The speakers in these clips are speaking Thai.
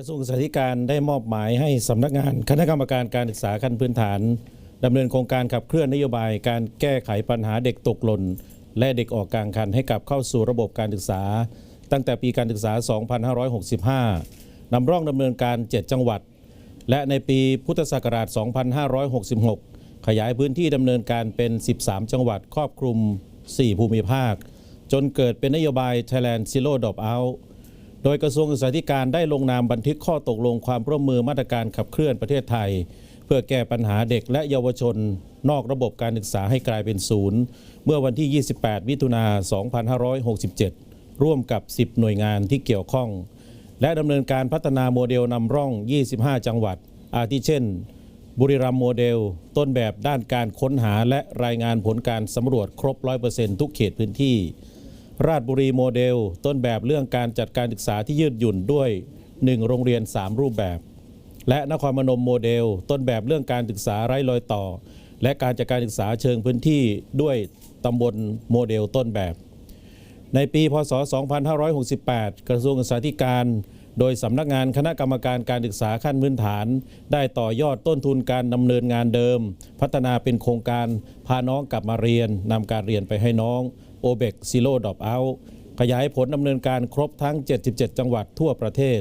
กระทรวงศึกษาธิการได้มอบหมายให้สำนักงานคณะกรรมการการศึกษาขั้นพื้นฐานดำเนินโครงการขับเคลื่อนนโยบายการแก้ไขปัญหาเด็กตกหล่น และเด็กออกกลางคันให้กลับเข้าสู่ระบบการศึกษา ตั้งแต่ปีการศึกษา 2565 นำร่องดำเนินการ 7 จังหวัด และในปีพุทธศักราช 2566 ขยายพื้นที่ดำเนินการเป็น 13 จังหวัดครอบคลุม 4 ภูมิภาค จนเกิดเป็นนโยบาย Thailand Zero Drop Out โดยกระทรวงศึกษาธิการได้ลงนามบันทึกข้อตกลงความร่วมมือมาตรการขับเคลื่อนประเทศไทย เพื่อแก้ปัญหาเด็กและเยาวชน นอกระบบการศึกษาให้กลายเป็นศูนย์เมื่อวันที่ 28 มิถุนา 2567 ร่วมกับ 10 หน่วยงานที่เกี่ยวข้อง และดำเนินการพัฒนาโมเดลนำร่อง 25 จังหวัด อาทิเช่น บุรีรัมย์โมเดล ต้นแบบด้านการค้นหาและรายงานผลการสำรวจครบ 100%ทุกเขตพื้นที่ ราชบุรีโมเดล ต้นแบบเรื่องการจัดการศึกษาที่ยืดหยุ่นด้วย 1 โรงเรียน 3 รูปแบบ และนครพนมโมเดล ต้นแบบเรื่องการศึกษาไร้รอยต่อ และการจัดการศึกษาเชิงพื้นที่ด้วยตำบลโมเดลต้นแบบ ในปีพศ 2568 กระทรวงศึกษาธิการ โดยสำนักงานคณะกรรมการการศึกษาขั้นพื้นฐาน ได้ต่อยอดต้นทุนการดำเนินงานเดิม พัฒนาเป็นโครงการพาน้องกลับมาเรียนนำการเรียนไปให้น้อง o b e c Zero Drop Out ขยายผลดำเนินการครบทั้ง 77 จังหวัดทั่วประเทศ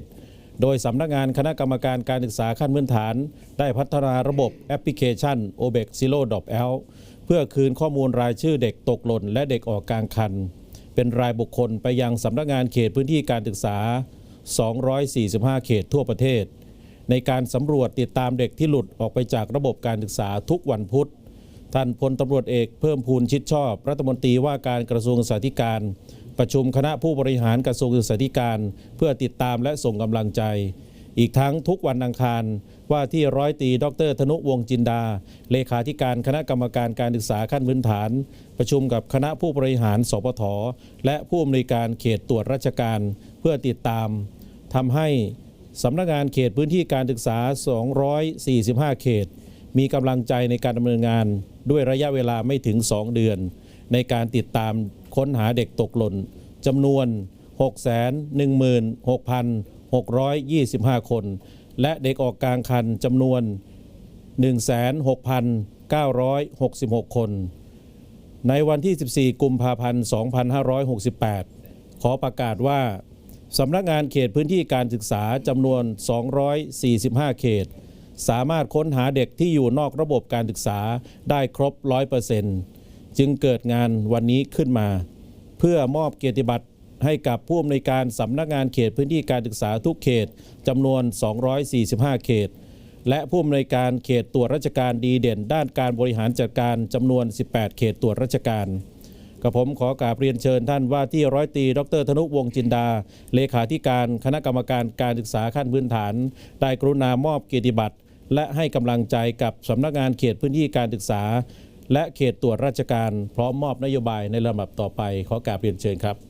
โดยสำนักงานคณะกรรมการการศึกษาขั้นพื้นฐาน ได้พัฒนาระบบแอปพลิเคชัน o b e c Zero Drop Out เพื่อคืนข้อมูลรายชื่อเด็กตกหล่นและเด็กออกกลางคัน เป็นรายบุคคลไปยังสำนักงานเขตพื้นที่การศึกษา 245 เขตทั่วประเทศ ในการสำรวจติดตามเด็กที่หลุดออกไปจากระบบการศึกษาทุกวันพุธ ท่านพลตำรวจเอกเพิ่มพูนชิดชอบ รัฐมนตรีว่าการกระทรวงศึกษาธิการ ประชุมคณะผู้บริหารกระทรวงศึกษาธิการ เพื่อติดตามและส่งกำลังใจ อีกทั้งทุกวันอังคารว่าที่ร้อยตีดร ธนุวงจินดา เลขาธิการคณะกรรมการการศึกษาขั้นพื้นฐาน ประชุมกับคณะผู้บริหารสปทและผู้อำนวยการเขตตรวจราชการ เพื่อติดตามทำให้สำนักงานเขตพื้นที่การศึกษา 245 เขต มีกำลังใจในการดำเนินงานด้วยระยะเวลาไม่ถึง 2 เดือน ในการติดตามค้นหาเด็กตกหล่นจำนวน 616,625 คน และเด็กออกกลางคันจำนวน 16,966 คน ในวันที่ 14 กุมภาพันธ์ 2568 ขอประกาศว่าสำนักงานเขตพื้นที่การศึกษาจำนวน 245 เขต สามารถค้นหาเด็กที่อยู่นอกระบบการศึกษาได้ครบ 100%จึงเกิดงานวันนี้ขึ้นมา เพื่อมอบเกียรติบัตรให้กับผู้อำนวยการสำนักงานเขตพื้นที่การศึกษาทุกเขตจำนวน 245 เขต และผู้อำนวยการเขตตรวจราชการดีเด่น ด้านการบริหารจัดการจำนวน 18 เขตตรวจราชการกับผมขอกราบเรียนเชิญท่านว่าที่ร้อยตรีดรธนุวงจินดา เลขาธิการคณะกรรมการการศึกษาขั้นพื้นฐาน ได้กรุณามอบเกียรติบัตร และให้กำลังใจกับสำนักงานเขตพื้นที่การศึกษา และเขตตรวจราชการพร้อมมอบนโยบายในลำดับต่อไปขอกราบเรียนเชิญครับ